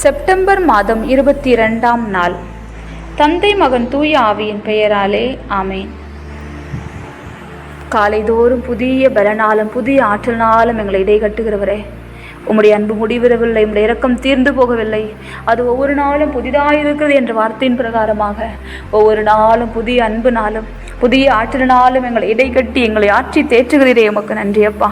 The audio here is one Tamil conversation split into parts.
செப்டம்பர் மாதம் இருபத்தி இரண்டாம் நாள். தந்தை மகன் தூய ஆவியின் பெயராலே ஆமேன். காலைதோறும் புதிய பலனாலும் புதிய ஆற்றலினாலும் எங்களை இடைகட்டுகிறவரே உம்முடைய அன்பு முடிவிடவில்லை உம்முடைய இரக்கம் தீர்ந்து போகவில்லை. அது ஒவ்வொரு நாளும் புதிதாக இருக்கிறது என்ற வார்த்தையின் பிரகாரமாக ஒவ்வொரு நாளும் புதிய அன்பு நாளும் புதிய ஆற்றலினாலும் எங்களை இடைக்கட்டி எங்களை ஆற்றி தேற்றுகிறீரே உமக்கு நன்றி அப்பா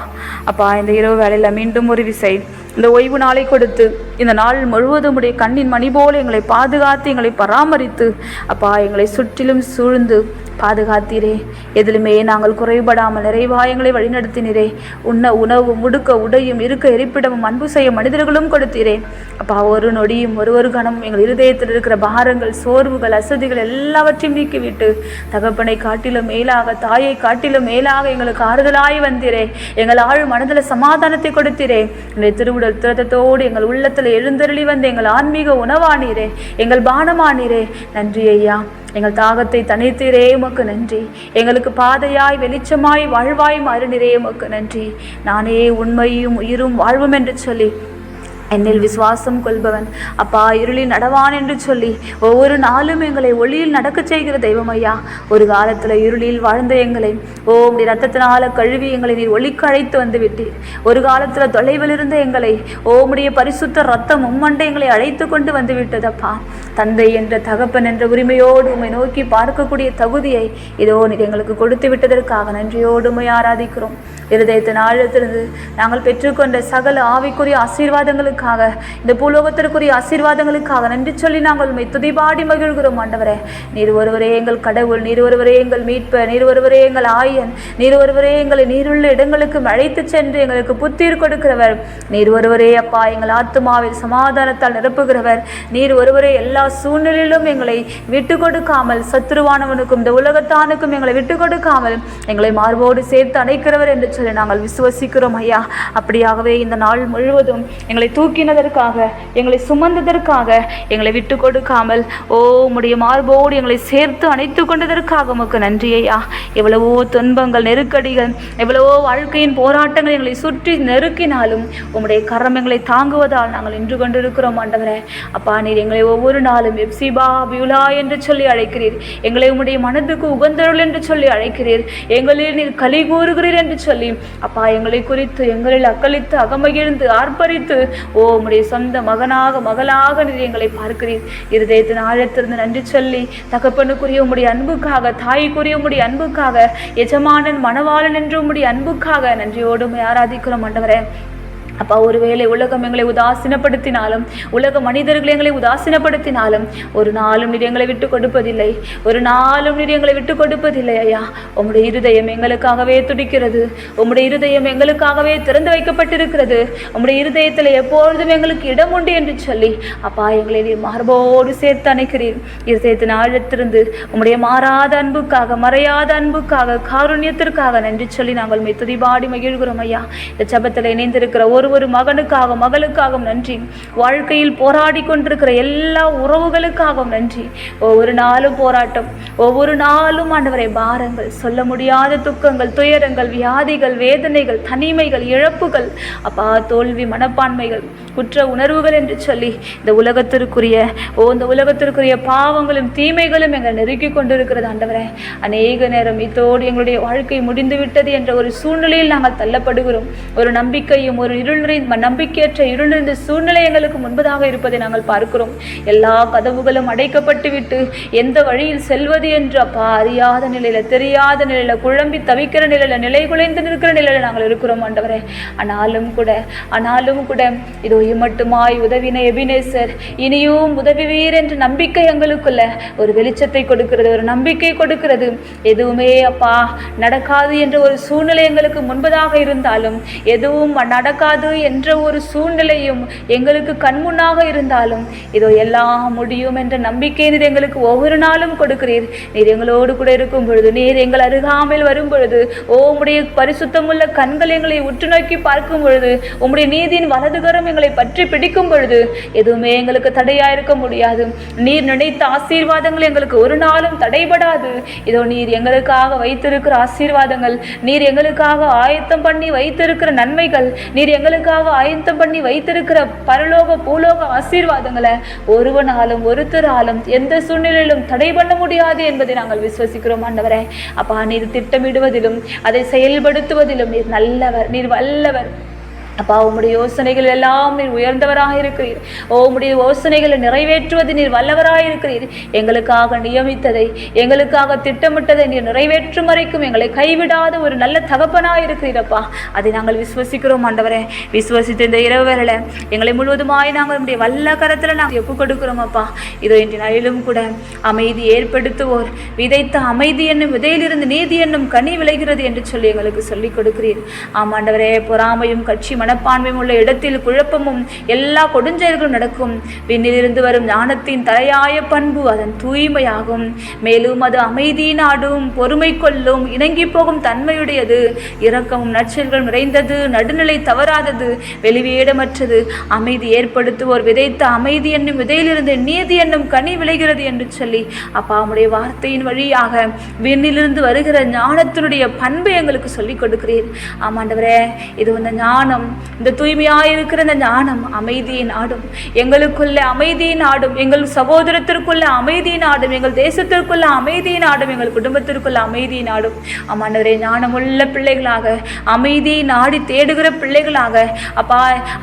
அப்பா இந்த இரவு வேலையில் மீண்டும் ஒரு விசை. இந்த ஓய்வு நாளை கொடுத்து இந்த நாள் முழுவதும் உடைய கண்ணின் மணி போல எங்களை பாதுகாத்து எங்களை பராமரித்து அப்பா எங்களை சுற்றிலும் சூழ்ந்து பாதுகாத்தீரே. எதிலுமே நாங்கள் குறைபடாமல் நிறைவா எங்களை வழிநடத்தினீரே. உண்ண உணவு முடுக்க உடையும் இருக்க இருப்பிடமும் அன்பு செய்ய மனிதர்களும் கொடுத்தீரே. அப்பா ஒரு நொடியும் ஒரு ஒரு கணம் எங்கள் இருதயத்தில் இருக்கிற பாரங்கள் சோர்வுகள் அசதிகள் எல்லாவற்றையும் நீக்கிவிட்டு தகப்பனை காட்டிலும் மேலாக தாயை காட்டிலும் மேலாக எங்களுக்கு ஆறுதலாய் வந்தீரே. எங்கள் ஆழ் மனதில் சமாதானத்தை கொடுத்தீரே. எங்கள் திருவுடல் திரத்தத்தோடு எங்கள் உள்ளத்தில் எழுந்தருளி வந்து எங்கள் ஆன்மீக உணவானீரே எங்கள் பானமானீரே. நன்றி ஐயா. எங்கள் தாகத்தை தனித்தீரே உமக்கு நன்றி. எங்களுக்கு பாதையாய் வெளிச்சமாய் வாழ்வாய் மறுநிறே உமக்கு நன்றி. நானே உண்மையும் உயிரும் வாழ்வும் என்று சொல்லி என்னில் விசுவாசம் கொள்பவன். அப்பா இருளில் நடவான் என்று சொல்லி ஒவ்வொரு நாளும் எங்களை ஒளியில் நடக்கச் செய்கிற தெய்வம் ஐயா. ஒரு காலத்தில் இருளில் வாழ்ந்த எங்களை ஓ உடைய ரத்தத்தினால கழுவி எங்களை நீர் ஒளிக்கு அழைத்து வந்து விட்டீர். ஒரு காலத்தில் தொலைவில் இருந்த எங்களை ஓ பரிசுத்த ரத்தம் உம்மண்டை எங்களை அழைத்து கொண்டு வந்து விட்டதப்பா. தந்தை என்ற தகப்பன் என்ற உரிமையோடு உம்மை நோக்கி பார்க்கக்கூடிய தகுதியை இதோ நீர் எங்களுக்கு கொடுத்து விட்டதற்காக நன்றியோடு உண்மை ஆராதிக்கிறோம். இருதயத்தின் ஆழத்திலிருந்து நாங்கள் பெற்றுக்கொண்ட சகல ஆவிக்குரிய ஆசீர்வாதங்களுக்காக இந்த பூலோகத்திற்குரிய ஆசீர்வாதங்களுக்காக நன்றி சொல்லி நாங்கள் உண்மை துதிபாடி மகிழ்கிறோம் ஆண்டவரே. நீர் ஒருவரே எங்கள் கடவுள் நீர் ஒருவரே எங்கள் மீட்பர் நீர் ஒருவரே எங்கள் ஆயன் நீர் ஒருவரே எங்களை நீருள்ள இடங்களுக்கு அழைத்து சென்று எங்களுக்கு புத்தீர் கொடுக்கிறவர். நீர் ஒருவரே அப்பா எங்கள் ஆத்மாவில் சமாதானத்தால் நிரப்புகிறவர். நீர் ஒருவரே எல்லா சூழ்நிலையிலும் எங்களை விட்டு கொடுக்காமல் சத்துருவானவனுக்கும் இந்த உலகத்தானுக்கும் எங்களை விட்டு கொடுக்காமல் எங்களை மார்போடு சேர்த்து அணைக்கிறவர் என்று சொல்லி நாங்கள் விசுவசிக்கிறோம் ஐயா. அப்படியாகவே இந்த நாள் முழுவதும் எங்களை தூக்கினதற்காக எங்களை சுமந்ததற்காக எங்களை விட்டு கொடுக்காமல் ஓ உடைய மார்போடு எங்களை சேர்த்து அணைத்து கொண்டதற்காக உமக்கு நன்றி ஐயா. எவ்வளவோ துன்பங்கள் நெருக்கடிகள் எவ்வளவோ வாழ்க்கையின் போராட்டங்கள் எங்களை சுற்றி நெருக்கினாலும் உம்முடைய கரம் எங்களை தாங்குவதால் நாங்கள் நின்று கொண்டிருக்கிறோம் ஆண்டவரே. அப்பா நீர் எங்களை ஒவ்வொரு நாளும் எப்சிபா பியுலா என்று சொல்லி அழைக்கிறீர். எங்களை உம்முடைய மனதுக்கு உகந்தருள் என்று சொல்லி அழைக்கிறீர். எங்களில் நீர் களி கூறுகிறீர் என்று சொல்லி அப்பா எங்களை குறித்து எங்களில் அக்களித்து அகமகிழ்ந்து ஆர்ப்பரித்து ஓ உம்முடைய சொந்த மகனாக மகளாக நீர் எங்களை பார்க்கிறீர். இருதயத்தின் ஆழத்திலிருந்து நன்றி சொல்லி தகப்பனுக்குரிய உம்முடைய அன்புக்காக தாய்க்குரிய உம்முடைய அன்புக்காக எஜமானன் மணவாளன் என்று உம்முடைய அன்புக்காக நன்றியோடு ஆராதிக்கிறோம் மண்டவரே அப்பா ஒருவேளை உலகம் எங்களை உதாசீனப்படுத்தினாலும் உலக மனிதர்கள் எங்களை உதாசீனப்படுத்தினாலும் ஒரு நாளும் நீர் எங்களை விட்டு கொடுப்பதில்லை. ஒரு நாளும் நீர் எங்களை விட்டு கொடுப்பதில்லை ஐயா. உம்முடைய இருதயம் எங்களுக்காகவே துடிக்கிறது. உம்முடைய இருதயம் எங்களுக்காகவே திறந்து வைக்கப்பட்டிருக்கிறது. உம்முடைய இருதயத்தில் எப்பொழுதும் எங்களுக்கு இடம் உண்டு என்று சொல்லி அப்பா எங்களை நீர் மார்போடு சேர்த்து அணைக்கிறீர். இருதயத்தின் ஆழத்திருந்து உம்முடைய மாறாத அன்புக்காக மறையாத அன்புக்காக காருண்யத்திற்காக நன்றி சொல்லி நாங்கள் மெத்துதி பாடி மகிழ்கிறோம் ஐயா. இந்த ஜபத்தில் இணைந்திருக்கிற ஒரு ஒரு மகனுக்காக மகளுக்காகவும் நன்றி. வாழ்க்கையில் போராடி கொண்டிருக்கிற எல்லா உறவுகளுக்காகவும் நன்றி. ஒவ்வொரு நாளும் போராட்டம். ஒவ்வொரு நாளும் ஆண்டவரை பாரங்கள். சொல்ல முடியாத துக்கங்கள் துயரங்கள் வியாதிகள் வேதனைகள் தனிமைகள் இழப்புகள். அப்பா தோல்வி மனப்பான்மைகள் குற்ற உணர்வுகள் என்று சொல்லி இந்த உலகத்திற்குரிய ஓ இந்த உலகத்திற்குரிய பாவங்களும் தீமைகளும் எங்களை நெருக்கி கொண்டிருக்கிறது ஆண்டவரே. அநேக நேரம் இதோடு எங்களுடைய வாழ்க்கை முடிந்து விட்டது என்ற ஒரு சூழ்நிலையில் நாங்கள் தள்ளப்படுகிறோம். ஒரு நம்பிக்கையும் ஒரு இருள் நிறைந்த நம்பிக்கையற்ற இருள் நிறைந்த சூழ்நிலை எங்களுக்கு முன்பதாக இருப்பதை நாங்கள் பார்க்கிறோம். எல்லா கதவுகளும் அடைக்கப்பட்டு விட்டு எந்த வழியில் செல்வது என்று அப்பா அறியாத நிலையில தெரியாத நிலையில குழம்பி தவிக்கிற நிலையில நிலை குலைந்து நிற்கிற நிலையில நாங்கள் இருக்கிறோம் ஆண்டவரே. ஆனாலும் கூட ஆனாலும் கூட இதோ மட்டுமாய் உதவின எபினேசர் இனியும் உதவிவீர் என்ற நம்பிக்கை எங்களுக்குள்ள ஒரு வெளிச்சத்தை கொடுக்கிறது ஒரு நம்பிக்கை கொடுக்கிறது. எதுவுமே அப்பா நடக்காது என்ற ஒரு சூழ்நிலை எங்களுக்கு முன்பதாக இருந்தாலும் எதுவும் நடக்காது என்ற ஒரு சூழ்நிலையும் எங்களுக்கு கண்முன்னாக இருந்தாலும் இதோ எல்லாம் முடியும் என்ற நம்பிக்கை நீர் எங்களுக்கு ஒவ்வொரு நாளும் கொடுக்கிறீர். நீர் எங்களோடு கூட இருக்கும் பொழுது நீர் எங்கள் அருகாமல் வரும் பொழுது ஓ உம்முடைய பரிசுத்தமுள்ள கண்கள் எங்களை உற்று நோக்கி பார்க்கும் பொழுது உம்முடைய நீதியின் வலதுகரம் எங்களை பற்றி பிடிக்கும் பொழுது எதுவுமே எங்களுக்கு தடையா இருக்க முடியாது. நீர் நினைத்த ஆசீர்வாதங்கள் எங்களுக்கு ஒரு நாளும் தடைபடாது. இதோ நீர் எங்களுக்காக வைத்திருக்கிற ஆசீர்வாதங்கள் நீர் எங்களுக்காக ஆயத்தம் பண்ணி வைத்திருக்கிற நன்மைகள் நீர் எங்களுக்கு எங்களுக்காக ஆயத்தம் பண்ணி வைத்திருக்கிற பரலோக பூலோக ஆசீர்வாதங்களை ஒருவனாலும் ஒருத்தராலும் எந்த சூழ்நிலையிலும் தடை பண்ண முடியாது என்பதை நாங்கள் விசுவசிக்கிறோம் ஆண்டவரே. அப்பா நீர் திட்டமிடுவதிலும் அதை செயல்படுத்துவதிலும் நீர் நல்லவர் நீர் வல்லவர். அப்பா உம்முடைய யோசனைகள் எல்லாம் நீர் உயர்ந்தவராக இருக்கிறீர். ஓ உம்முடைய யோசனைகளை நிறைவேற்றுவது நீர் வல்லவராக இருக்கிறீர். எங்களுக்காக நியமித்ததை எங்களுக்காக திட்டமிட்டதை நீர் நிறைவேற்றும் வரைக்கும் எங்களை கைவிடாத ஒரு நல்ல தகப்பனாக இருக்கிறீரப்பா அதை நாங்கள் விசுவசிக்கிறோம் ஆண்டவரே. விசுவசித்த இந்த இரவு எங்களை முழுவதுமாய் நாங்கள் உடைய வல்ல கரத்தில் நாங்கள் ஒப்பு கொடுக்கிறோம் அப்பா. இதோ இன்று நாளிலும் கூட அமைதி ஏற்படுத்துவோர். விதைத்த அமைதி என்னும் விதையிலிருந்து நீதி என்னும் கனி விளைகிறது என்று சொல்லி எங்களுக்கு சொல்லிக் கொடுக்கிறீர். ஆமாண்டவரே பொறாமையும் கட்சி மனப்பான்மையும் உள்ள இடத்தில் குழப்பமும் எல்லா கொடுஞ்செயல்களும் நடக்கும். விண்ணிலிருந்து வரும் ஞானத்தின் தலையாய பண்பு அதன் தூய்மையாகும். மேலும் அது அமைதி நாடும் பொறுமை கொள்ளும் இணங்கி போகும் தன்மையுடையது. இரக்கமும் நற்செயல்கள் நிறைந்தது நடுநிலை தவறாதது வெளிவேடமற்றது. அமைதி ஏற்படுத்துவோர் விதைத்த அமைதி என்னும் விதையிலிருந்து நீதி என்னும் கனி விளைகிறது என்று சொல்லி அப்பாவுடைய வார்த்தையின் வழியாக விண்ணிலிருந்து வருகிற ஞானத்தினுடைய பண்பை எங்களுக்கு சொல்லிக் கொடுக்கிறீர். ஆமாண்டவரே இது வந்து ஞானம் இந்த தூய்மையாக இருக்கிற இந்த ஞானம் அமைதியின் நாடும் எங்களுக்குள்ள அமைதியின் நாடும் எங்கள் சகோதரத்திற்குள்ள அமைதியின் நாடும் எங்கள் தேசத்திற்குள்ள அமைதியின் நாடும் எங்கள் குடும்பத்திற்குள்ள அமைதியின் நாடும் ஆமாண்டவரே ஞானமுள்ள பிள்ளைகளாக அமைதியை நாடி தேடுகிற பிள்ளைகளாக அப்பா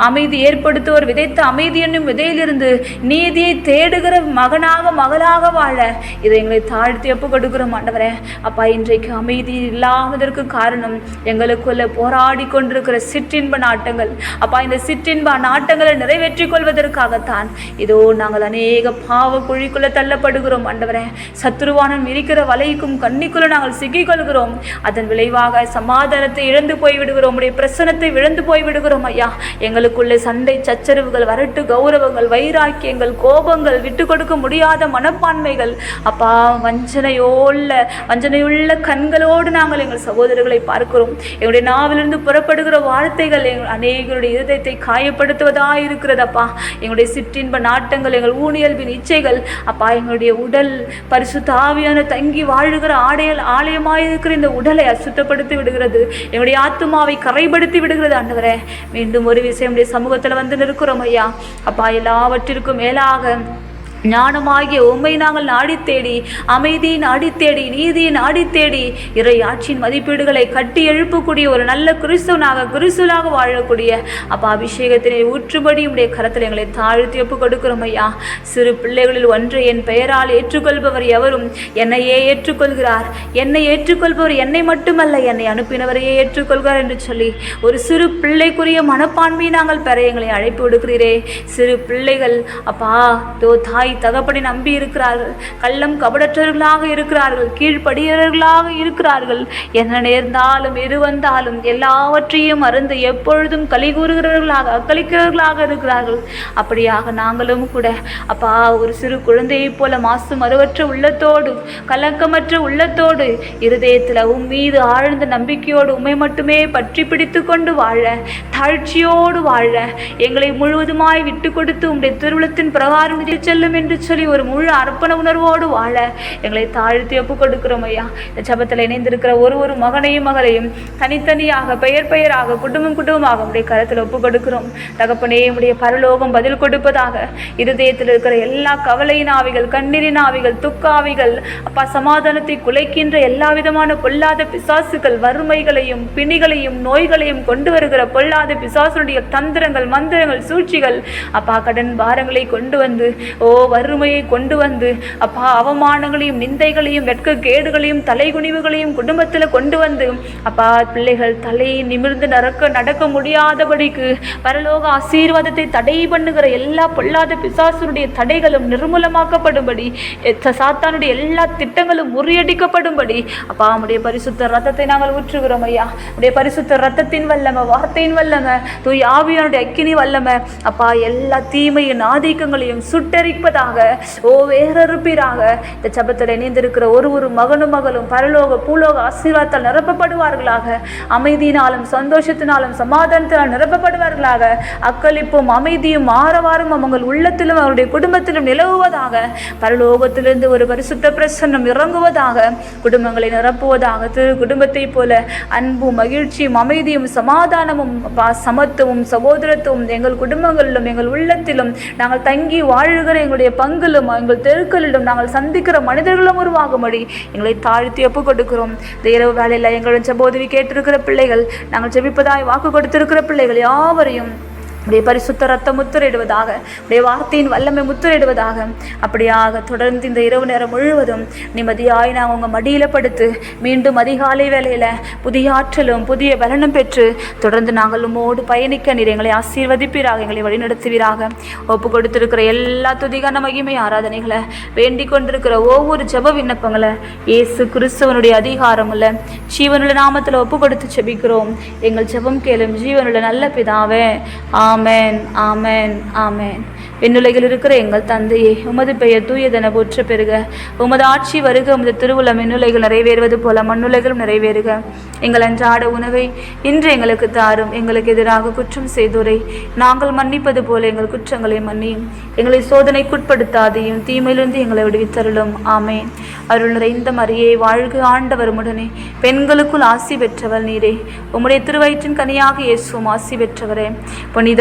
அமைதி ஏற்படுத்துவோர் விதைத்த அமைதி என்னும் விதையிலிருந்து நீதியை தேடுகிற மகனாக மகளாக வாழ இதை எங்களை தாழ்த்தி ஒப்பு கொடுக்கிறோம் ஆண்டவரே. அப்பா இன்றைக்கு அமைதி இல்லாததற்கு காரணம் எங்களுக்குள்ள போராடி கொண்டிருக்கிற சிற்றின்ப ஆட்டங்கள். அப்பா இந்த சிற்றின்ப நாட்டங்களை நிறைவேற்றிக் கொள்வதற்காகத்தான் இதோ நாங்கள் அநேக பாவ குழிக்குள்ள தள்ளப்படுகிறோம். ஆண்டவரே சத்ருவானன் இருக்கிற வலைக்கும் கண்ணிக்குள்ள நாங்கள் சிக்கிக்கொள்கிறோம். அதன் விளைவாக சமாதானத்தை இழந்து போய் விடுகிறோம் உடைய பிரசனத்தை இழந்து போய் விடுகிறோம் ஐயா. எங்களுக்குள்ளே சண்டை சச்சரவுகள் வரட்டு கௌரவங்கள் வைராக்கியங்கள் கோபங்கள் விட்டு கொடுக்க முடியாத மனப்பான்மைகள். அப்பா வஞ்சனையோள்ள வஞ்சனையுள்ள கண்களோடு நாங்கள் எங்கள் சகோதரர்களை பார்க்கிறோம். எங்களுடைய நாவிலிருந்து புறப்படுகிற வார்த்தைகள் அநேகருடைய இருதயத்தை காயப்படுத்துவதாக இருக்கிறதப்பா. எங்களுடைய சிற்றின்ப நாட்டங்கள் எங்கள் ஊனியல்பின் இச்சைகள் அப்பா எங்களுடைய உடல் பரிசுத்த ஆவியான தங்கி வாழுகிற ஆடையல் ஆலயமாக இருக்கிற இந்த உடலை அசுத்தப்படுத்தி விடுகிறது. எங்களுடைய ஆத்துமாவை கரைப்படுத்தி விடுகிறது ஆண்டவரே. மீண்டும் ஒரு விஷயம் உடைய சமூகத்தில் வந்து நிற்கிறோம் ஐயா. அப்பா எல்லாவற்றிற்கும் மேலாக ஞானமாகிய உண்மை நாங்கள் நாடி தேடி அமைதியை நாடி தேடி நீதியை நாடி தேடி இறை ஆட்சியின் மதிப்பீடுகளை கட்டி எழுப்பக்கூடிய ஒரு நல்ல கிறிஸ்துவனாக கிறிஸ்துவனாக வாழக்கூடிய அப்பா அபிஷேகத்தினை ஊற்றுபடி உடைய கரத்தில் எங்களை தாழ்த்தி ஒப்பு கொடுக்கிறோம் ஐயா. சிறு பிள்ளைகளில் ஒன்றை என் பெயரால் ஏற்றுக்கொள்பவர் எவரும் என்னையே ஏற்றுக்கொள்கிறார். என்னை ஏற்றுக்கொள்பவர் என்னை மட்டுமல்ல என்னை அனுப்பினவரையே ஏற்றுக்கொள்கிறார் என்று சொல்லி ஒரு சிறு பிள்ளைக்குரிய மனப்பான்மையை நாங்கள் பெற எங்களை அழைப்பு விடுக்கிறீரே. சிறு பிள்ளைகள் அப்பா தோ தாய் தகப்பனை நம்பி இருக்கிறார்கள். கள்ளம் கபடற்றவர்களாக இருக்கிறார்கள். கீழ்ப்படியவர்களாக இருக்கிறார்கள். என்ன நேர்ந்தாலும் எது வந்தாலும் எல்லாவற்றையும் மறந்து எப்பொழுதும் களி கூறுகிறவர்களாக அக்களிக்கிறவர்களாக இருக்கிறார்கள். அப்படியாக நாங்களும் கூட அப்பா ஒரு சிறு குழந்தையைப் போல மாசு மறுவற்ற உள்ளத்தோடு கலக்கமற்ற உள்ளத்தோடு இருதயத்தில் உம் மீது ஆழ்ந்த நம்பிக்கையோடு உண்மை மட்டுமே பற்றி பிடித்து கொண்டு வாழ தாழ்ச்சியோடு வாழ எங்களை முழுவதுமாய் விட்டு கொடுத்து உங்களுடைய திருவிழத்தின் பிரகாரம் செல்லும் என்று சொல்லி ஒரு முழு அர்ப்பண உணர்வோடு வாழ எங்களை தாழ்த்தி ஒப்புக் கொடுக்கிறோம் ஐயா. இந்த ஜபத்தில் இணைந்திருக்கிற ஒரு ஒரு மகனையும் மகளையும் தனித்தனியாக பெயர் பெயராக குடும்பம் குடும்பமாக உடைய கருத்தில் ஒப்புக் கொடுக்கிறோம். தகப்பனே உடைய பரலோகம் பதில் கொடுப்பதாக இருதயத்தில் இருக்கிற எல்லா கவலையின் ஆவிகள் கண்ணீரின் ஆவிகள் துக்காவிகள் அப்பா சமாதானத்தை குலைக்கின்ற எல்லா விதமான பொல்லாத பிசாசுகள் வறுமைகளையும் பிணிகளையும் நோய்களையும் கொண்டு வருகிற பொல்லாத பிசாசுடைய தந்திரங்கள் மந்திரங்கள் சூழ்ச்சிகள் அப்பா கடன் பாரங்களை கொண்டு வந்து ஓ வறுமையை கொண்டு வந்து அப்பா அவமானங்களையும் நிந்தைகளையும் வெட்க கேடுகளையும் தலைகுனிவுகளையும் குடும்பத்தில் கொண்டு வந்து அப்பா பிள்ளைகள் தலையை நிமிர்ந்து நடக்க நடக்க முடியாதபடிக்கு பரலோக ஆசீர்வாதத்தை தடை பண்ணுகிற எல்லா பொல்லாத பிசாசுடைய தடைகளும் நிர்மூலமாக்கப்படும்படி சாத்தானுடைய எல்லா திட்டங்களும் முறியடிக்கப்படும்படி அப்பா உடைய பரிசுத்த ரத்தத்தை நாங்கள் ஊற்றுகிறோம் ஐயா. உடைய பரிசுத்த ரத்தத்தின் வல்லம வார்த்தையின் வல்லம தூய் ஆவியானுடைய அக்கினி வல்லம அப்பா எல்லா தீமையின் ஆதிக்கங்களையும் சுட்டரிப்பதாக நிரப்புவதாக ஓ வேறறுப்பீராக. இந்த ஜபத்தில் இணைந்திருக்கிற ஒரு ஒரு மகனும் மகளும் பரலோக பூலோக ஆசீர்வாதத்தால் நிரப்பப்படுவார்களாக. அமைதியினாலும் சந்தோஷத்தினாலும் சமாதானத்தினால் நிரப்பப்படுவார்களாக. அக்களிப்பும் அமைதியும் ஆரவாரும் அவங்கள் உள்ளத்திலும் அவருடைய குடும்பத்திலும் நிலவுவதாக. பரலோகத்திலிருந்து ஒரு பரிசுத்த பிரசன்னம் இறங்குவதாக. குடும்பங்களை நிரப்புவதாக. திரு குடும்பத்தைப் போல அன்பும் மகிழ்ச்சியும் அமைதியும் சமாதானமும் சமத்துவம் சகோதரத்துவம் எங்கள் குடும்பங்களிலும் எங்கள் உள்ளத்திலும் நாங்கள் தங்கி வாழுகிற எங்களுடைய பங்கிலும் எங்கள் தெருக்களிலும் நாங்கள் சந்திக்கிற மனிதர்களும் உருவாகும்படி எங்களை தாழ்த்தி ஒப்பு கொடுக்கிறோம் இந்த இரவு வேலையில் எங்களுடன் செபோதவி கேட்டிருக்கிற பிள்ளைகள் நாங்கள் செபிப்பதாய் வாக்கு கொடுத்திருக்கிற பிள்ளைகள் யாவரையும் உடைய பரிசுத்த ரத்தம் முத்திரையிடுவதாக உடைய வார்த்தையின் வல்லமை முத்திரையிடுவதாக. அப்படியாக தொடர்ந்து இந்த இரவு நேரம் முழுவதும் நிம்மதியாய் நாங்கள் உங்கள் மடியில் படுத்து மீண்டும் அதிகாலை வேலையில் புதிய ஆற்றலும் புதிய பலனும் பெற்று தொடர்ந்து நாங்கள் உம்மோடு பயணிக்க நீர் எங்களை ஆசீர்வதிப்பீராக எங்களை வழிநடத்துவீராக. ஒப்பு கொடுத்திருக்கிற எல்லா துதிகான மகிமை ஆராதனைகளை வேண்டிக் கொண்டிருக்கிற ஒவ்வொரு ஜெப விண்ணப்பங்களை இயேசு கிறிஸ்துவனுடைய அதிகாரமுள்ள ஜீவனுள்ள நாமத்தில் ஒப்பு கொடுத்து ஜெபிக்கிறோம். எங்கள் ஜெபம் கேளும் ஜீவனுள்ள நல்ல பிதாவே. ஆமேன் ஆமேன் ஆமேன். விண்ணுலகில் இருக்கிற எங்கள் தந்தையே உமது பெயர் தூயதென போற்ற பெறுக. உமது ஆட்சி வருக உமது திருவுளம் விண்ணுலகில் நிறைவேறுவது போல மண்ணுலைகளும் நிறைவேறுக. எங்கள் அன்றாட உணவை இன்று எங்களுக்கு தாரும் எங்களுக்கு எதிராக குற்றம் செய்தோரை. நாங்கள் மன்னிப்பது போல எங்கள் குற்றங்களை மன்னியும். எங்களை சோதனைக்குட்படுத்தாதையும் தீமையிலிருந்து எங்களை விடுவித்தருளும். ஆமேன். அருள் நிறைந்த மரியே வாழ்க ஆண்டவர் உடனே பெண்களுக்குள் ஆசி பெற்றவள் நீரே. உம்முடைய திருவயிற்றின் கனியாக இயேசுவும் ஆசி பெற்றவரே. புனித